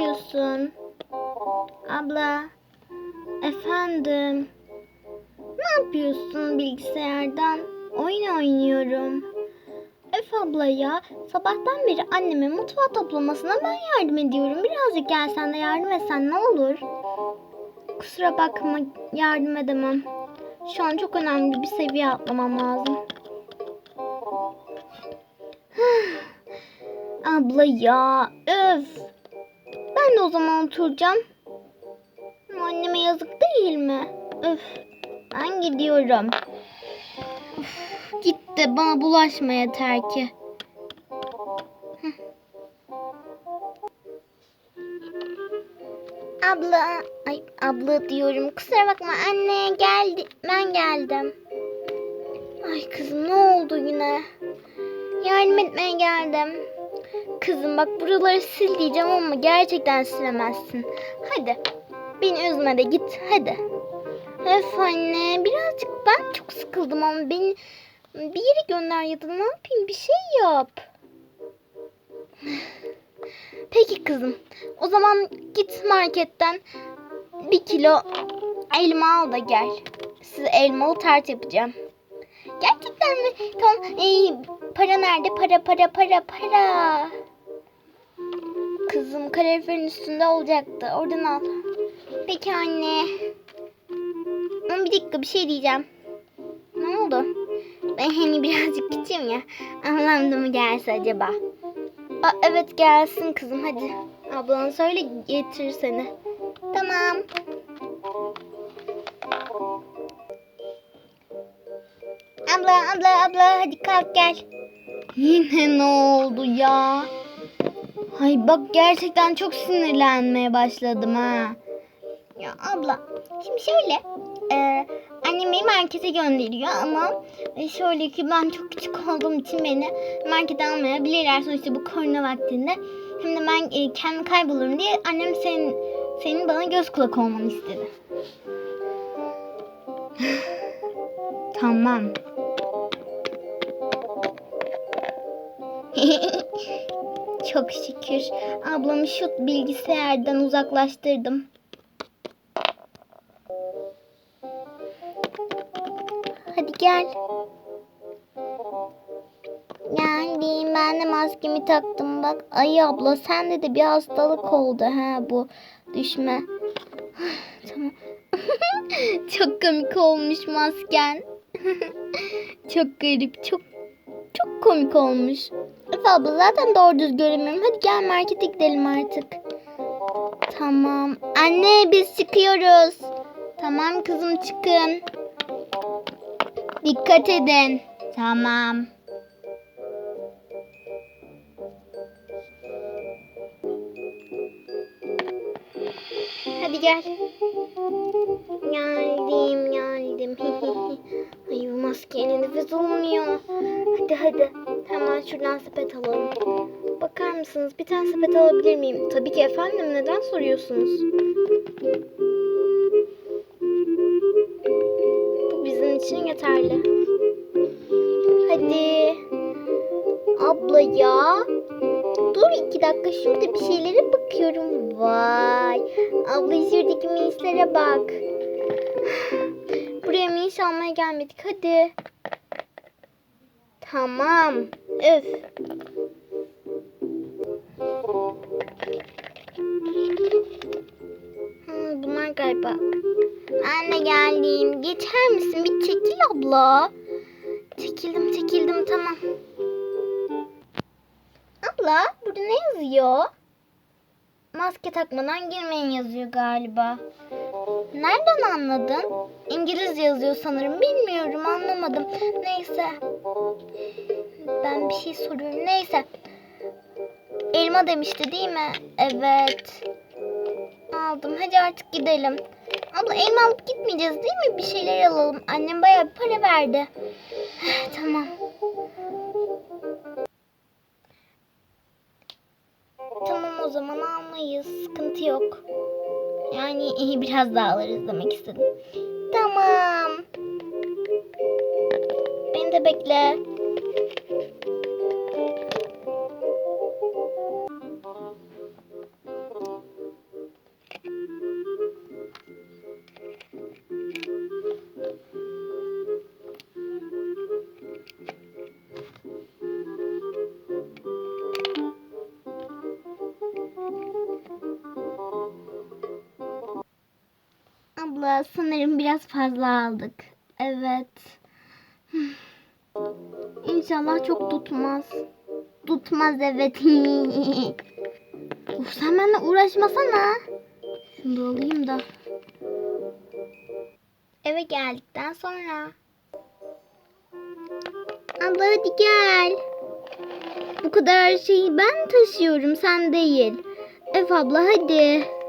yapıyorsun? Abla. Efendim. Ne yapıyorsun bilgisayardan? Oyun oynuyorum. Öf abla ya. Sabahtan beri anneme mutfağı toplamasına ben yardım ediyorum. Birazcık gelsen de yardım etsen ne olur? Kusura bakma yardım edemem. Şu an çok önemli bir seviye atlamam lazım. Abla ya öf. Ben o zaman oturacağım. Anneme yazık değil mi? Öf. Ben gidiyorum. Üf, git de bana bulaşma yeter ki. Abla, ay abla diyorum. Kusura bakma anne geldi. Ben geldim. Ay kızım ne oldu yine? Yardım etmeye geldim. Kızım bak buraları sil diyeceğim ama gerçekten silemezsin. Hadi. Beni üzme de git hadi. Öf anne birazcık ben çok sıkıldım ama beni bir yere gönder ya da ne yapayım bir şey yap. Peki kızım. O zaman git marketten bir kilo elma al da gel. Size elmalı tart yapacağım. Gerçekten mi? Tamam. Ee, para nerede? Para para para para. Kızım kaloriferin üstünde olacaktı. Oradan al. Peki anne. Ama bir dakika bir şey diyeceğim. Ne oldu? Ben hani birazcık küçüğüm ya. Ablam da mı gelse acaba? Aa, evet gelsin kızım hadi. Ablan söyle getirir seni. Tamam. Abla abla abla hadi kalk gel. Yine ne oldu ya? Ay bak gerçekten çok sinirlenmeye başladım ha. Ya abla şimdi şöyle e, annem beni markete gönderiyor ama e, şöyle ki ben çok küçük olduğum için beni markete almayabilirler sonuçta bu korona vaktinde. Hem de ben e, kendim kaybolurum diye annem senin, senin bana göz kulak olmanı istedi. tamam. Çok şükür ablamı şu bilgisayardan uzaklaştırdım. Hadi gel. Geldim ben de maskemi taktım bak. Ay abla sende de bir hastalık oldu ha bu düşme. tamam. çok komik olmuş masken. çok garip çok çok komik olmuş. Öf abla zaten doğru düz göremiyorum. Hadi gel markete gidelim artık. Tamam. Anne biz çıkıyoruz. Tamam kızım çıkın. Dikkat edin. Tamam. Hadi gel. Geldim geldim. Maskeyle nefes olmuyor. Hadi hadi. Hemen şuradan sepet alalım. Bakar mısınız? Bir tane sepet alabilir miyim? Tabii ki efendim. Neden soruyorsunuz? Bu bizim için yeterli. Hadi. Abla ya. Dur iki dakika şurada bir şeylere bakıyorum. Vay. Abla şuradaki minislere bak. Buraya minis almaya gelmedik. Hadi. Tamam. Öf. Hmm, bunlar galiba. De geldim. Geçer misin? Bir çekil abla. Çekildim çekildim tamam. Abla burada ne yazıyor? Maske takmadan girmeyin yazıyor galiba. Nereden anladın? İngilizce yazıyor sanırım. Bilmiyorum anlamadım. Neyse. Ben bir şey soruyorum. Neyse. Elma demişti değil mi? Evet. Aldım. Hadi artık gidelim. Abla elma alıp gitmeyeceğiz değil mi? Bir şeyler alalım. Annem bayağı bir para verdi. tamam. Tamam o zaman almayız. Sıkıntı yok. Yani biraz daha alırız demek istedim. Tamam. Beni de bekle. Abla sanırım biraz fazla aldık. Evet. İnşallah çok tutmaz. Tutmaz evet. of sen benimle uğraşmasana. Şunu alayım da. Eve geldikten sonra. Abla hadi gel. Bu kadar şeyi ben taşıyorum sen değil. Ev abla hadi.